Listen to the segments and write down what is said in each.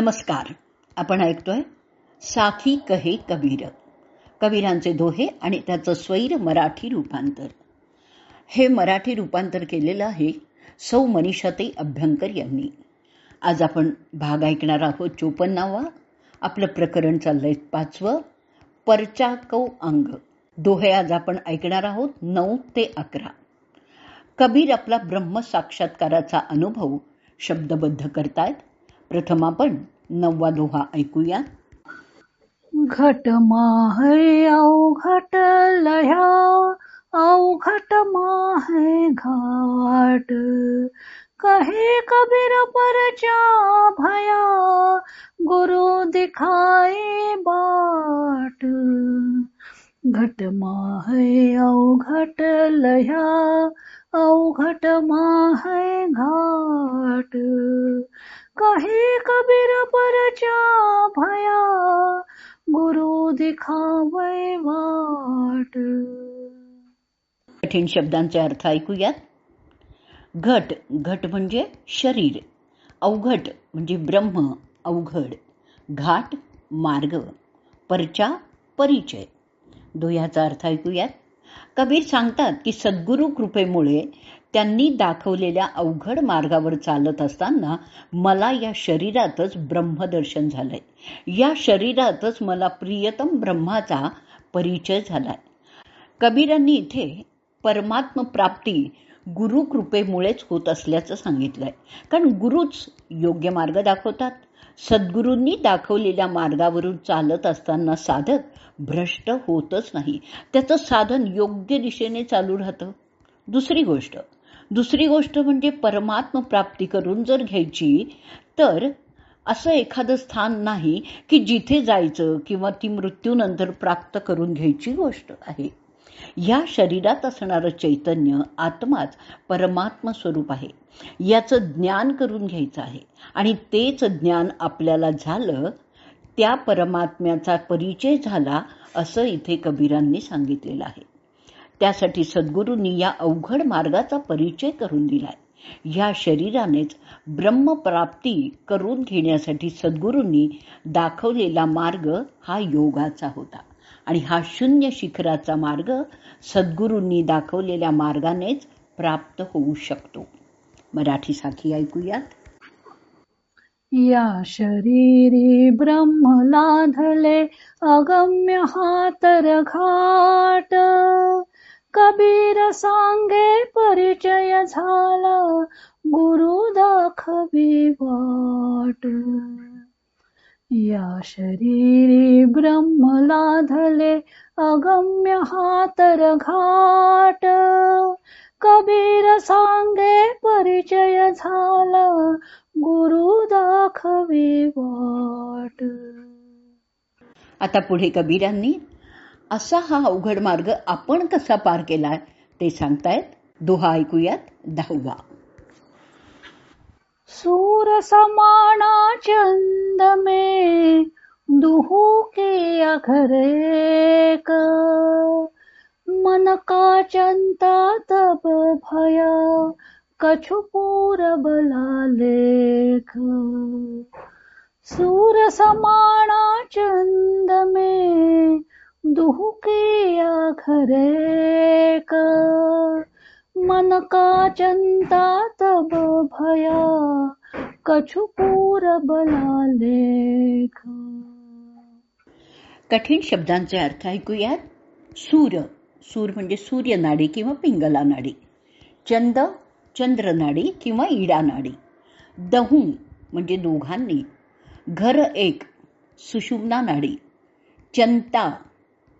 नमस्कार. आपण ऐकतोय साखी कहे कबीर. कबीरांचे दोहे आणि त्याचं स्वैर मराठी रूपांतर. हे मराठी रूपांतर केलेलं आहे सौ मनीषाते अभ्यंकर यांनी. आज आपण भाग ऐकणार आहोत चोपन्नावा. आपलं प्रकरण चाललंय पाचवं. परचाकौ अंग. दोहे आज आपण ऐकणार आहोत नऊ ते अकरा. कबीर आपला ब्रह्म साक्षात्काराचा अनुभव शब्दबद्ध करतायत. प्रथम आपण नववा दोहा, ऐकूया. घट माहे अवघट लह्या अवघट माहे घाट. कहे कबीर परचा भया, गुरु दिखाए बाट. घट माहे अवघट लह्या अवघट माहे घाट. कहे कबीर परचा भया गुरु दिखावय वाट. कठीण शब्दांचे अर्थ ऐकूयात. घट घट म्हणजे शरीर अवघट म्हणजे ब्रह्म अवघड घाट मार्ग परचा परिचय. दोह्याचा अर्थ ऐकूयात. कबीर सांगतात की सद्गुरू कृपेमुळे त्यांनी दाखवलेल्या अवघड मार्गावर चालत असताना मला या शरीरातच ब्रह्मदर्शन झालंय. या शरीरातच मला प्रियतम ब्रह्माचा परिचय झालाय. कबीरांनी इथे परमात्म प्राप्ती गुरु कृपेमुळेच होत असल्याचं सांगितलंय. कारण गुरुच योग्य मार्ग दाखवतात. सद्गुरूंनी दाखवलेल्या मार्गावरून चालत असताना साधक भ्रष्ट होतच नाही. त्याचं साधन योग्य दिशेने चालू राहतं. दुसरी गोष्ट दुसरी गोष्ट म्हणजे परमात्म प्राप्ती करून जर घ्यायची तर असं एखादं स्थान नाही की जिथे जायचं किंवा ती मृत्यूनंतर प्राप्त करून घ्यायची गोष्ट आहे. या शरीरात असणारं चैतन्य आत्माच परमात्म स्वरूप आहे. याचं ज्ञान करून घ्यायचं आहे. आणि तेच ज्ञान आपल्याला झालं त्या परमात्म्याचा परिचय झाला असं इथे कबीरांनी सांगितलेलं आहे. त्यासाठी सद्गुरूंनी या अवघड मार्गाचा परिचय करून दिलाय. या शरीरानेच ब्रह्मप्राप्ती करून घेण्यासाठी सद्गुरूंनी दाखवलेला मार्ग हा योगाचा होता. आणि हा शून्य शिखराचा मार्ग सद्गुरूंनी दाखवलेल्या मार्गानेच प्राप्त होऊ शकतो. मराठी साखी ऐकूयात. या शरीरी ब्रह्म लाधले अगम्य हातर घाट कबीर सांगे परिचय झाला. गुरु दाखवी वाट. या शरीरी ब्रह्म लाधले अगम्य हातर घाट. कबीर सांगे परिचय झाला. गुरु दाखवी वाट. आता पुढे कबीरांनी असा हा अवघड मार्ग आपण कसा पार केलाय ते सांगतायत. दोहा ऐकूयात. दहावा. सूर समाना चंद में, दुहू के अघरेक. मन का चंता तब भया कछुपूर बला लेख. सूर समाना चंद में दुहुके के अघरेक मन का चंता तब भया कछुपूर बला लेख। कठीण शब्दांचे अर्थ ऐकूयात. सूर सूर म्हणजे सूर्यनाडी किंवा पिंगला नाडी. चंद चंद्रनाडी किंवा इडा नाडी. दहू म्हणजे दोघांनी. घर एक सुषुम्ना नाडी. चंता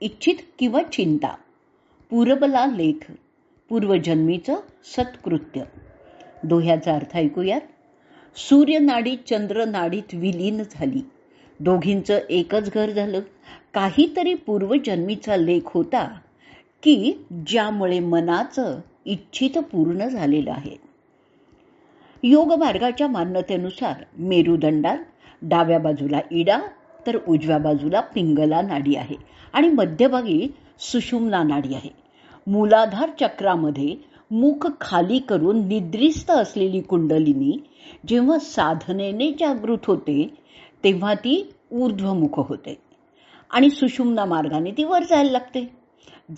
इच्छित किंवा चिंता. पूर्वला लेख. पूर्वजन्मीचं सत्कृत्य. दोह्याचा अर्थ ऐकूयात. सूर्यनाडी चंद्रनाडीत विलीन झाली. दोघींचं एकच घर झालं. काहीतरी पूर्वजन्मीचा लेख होता की ज्यामुळे मनाचं इच्छित पूर्ण झालेलं आहे. योग मार्गाच्या मान्यतेनुसार मेरुदंडात डाव्या बाजूला इडा तर उजव्या बाजूला पिंगला नाडी आहे आणि मध्यभागी सुषुम्ना नाडी आहे. मूलाधार चक्रामध्ये मुख खाली करून निद्रिस्त असलेली कुंडलिनी जेव्हा साधनेने जागृत होते तेव्हा ती ऊर्ध्वमुख होते आणि सुषुम्ना मार्गाने ती वर जायला लागते.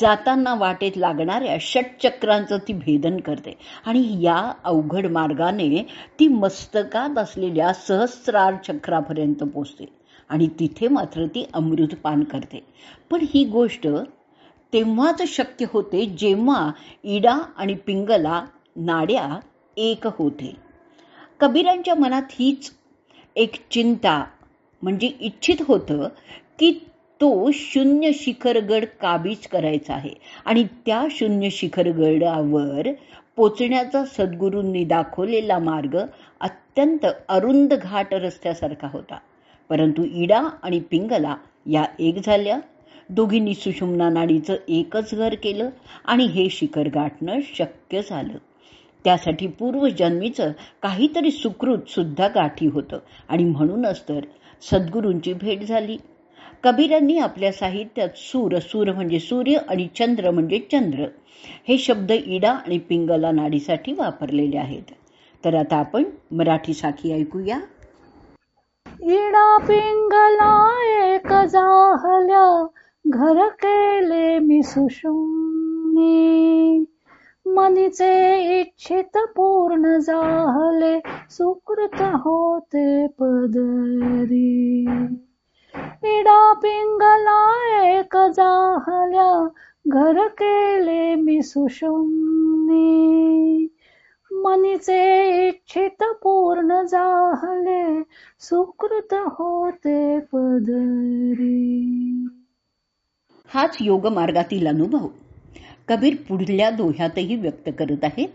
जाताना वाटेत लागणाऱ्या षटचक्रांचं ती भेदन करते आणि या अवघड मार्गाने ती मस्तकात असलेल्या सहस्रार चक्रापर्यंत पोचते. आणि तिथे मात्र ती अमृतपान करते. पण ही गोष्ट तेव्हाच शक्य होते जेव्हा इडा आणि पिंगला नाड्या एक होते. कबीरांच्या मनात हीच एक चिंता म्हणजे इच्छित होतं की तो शून्य शिखरगड काबीज करायचा आहे. आणि त्या शून्य शिखरगडावर पोचण्याचा सद्गुरूंनी दाखवलेला मार्ग अत्यंत अरुंद घाट रस्त्यासारखा होता. परंतु इडा आणि पिंगला या एक झाल्या. दोघींनी सुषुम्ना नाडीचं एकच घर केलं आणि हे शिखर गाठणं शक्य झालं. त्यासाठी पूर्वजन्मीचं काहीतरी सुकृत सुद्धा गाठी होतं आणि म्हणूनच तर सद्गुरूंची भेट झाली. कबीरांनी आपल्या साहित्यात सूर सूर म्हणजे सूर्य आणि चंद्र म्हणजे चंद्र हे शब्द इडा आणि पिंगला नाडीसाठी वापरलेले आहेत. तर आता आपण मराठी साखी ऐकूया. इडा पिंगला एक जाहल्या घर केले मी सुषुम्नी. मनीचे इच्छित पूर्ण जाहले सुकृत होते पदरी. इडा पिंगला एक जाहल्या घर केले मी सुषुम्नी. मनीचे इच्छित पूर्ण जाहले सुकृत होते पदरी. हाच योग मार्गातील अनुभव. कबीर पुढल्या दोह्यातही व्यक्त करत आहेत.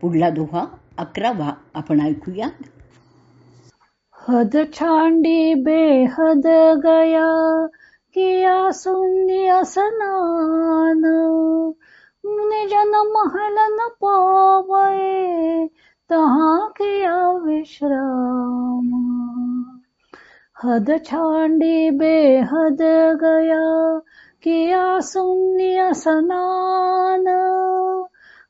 पुढला दोहा अकरावा आपण ऐकूया हद छांडी बेहद गया किया शून्य स्नान मुने जन महल न पावे तहाँ किया विश्राम हद छांडी बेहद गया, किया शून्य स्नान।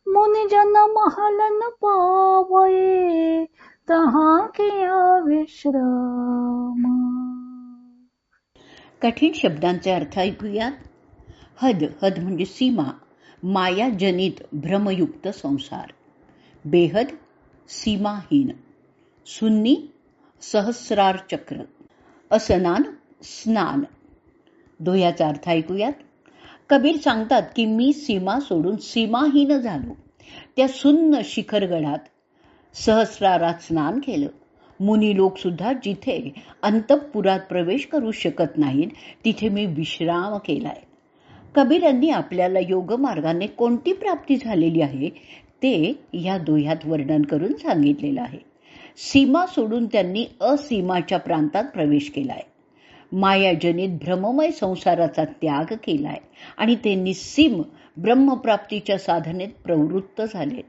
मुनि जन महल न पावे तहाँ किया विश्राम कठीण शब्दांचे अर्थ ऐकूयात. हद हद म्हणजे सीमा. मायाजनित भ्रमयुक्त संसार. बेहद सीमाहीन. सुन्नी सहस्रार चक्र. असनान स्नान. दोह्याचा अर्थ ऐकूयात. कबीर सांगतात की मी सीमा सोडून सीमाहीन झालो. त्या सुन्न शिखरगडात सहस्रारात स्नान केलं. मुनी लोकसुद्धा जिथे अंतपुरात प्रवेश करू शकत नाहीत तिथे मी विश्राम केलाय. कबीरांनी आपल्याला योग मार्गाने कोणती प्राप्ती झालेली आहे ते या दोह्यात वर्णन करून सांगितलेलं आहे. सीमा सोडून त्यांनी असीमाच्या प्रांतात प्रवेश केलाय. मायाजनित भ्रममय संसाराचा त्याग केलाय आणि ते निस्सीम ब्रह्मप्राप्तीच्या साधनेत प्रवृत्त झालेत.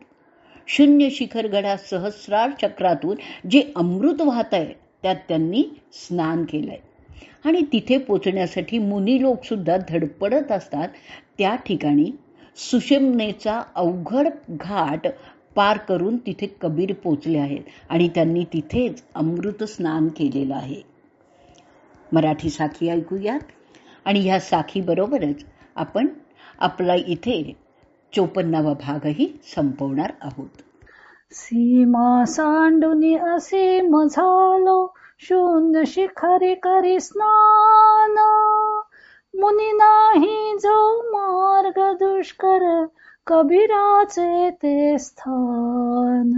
शून्य शिखरगडा सहस्रार चक्रातून जे अमृत वाहत आहे त्यात त्यांनी स्नान केलंय. आणि तिथे पोचण्यासाठी मुनी लोक सुद्धा धडपडत असतात. त्या ठिकाणी सुषमनेचा अवघड घाट पार करून तिथे कबीर पोचले आहेत आणि त्यांनी तिथेच अमृत स्नान केलेलं आहे. मराठी साखी ऐकूयात. आणि ह्या साखीबरोबरच आपण आपला इथे चोपन्नावा भागही संपवणार आहोत. सीमा सांडून असीम झालो शून्य शिखरी करी स्नान. मुनी नाही जो मार्ग दुष्कर कबीराचे ते स्थान.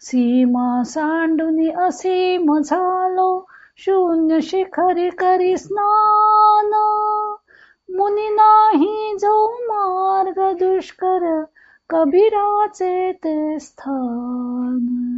सीमा सांडुनी असीम झालो शून्य शिखरी करी स्नान. मुनी नाही जो मार्ग दुष्कर कबीराचे ते स्थान.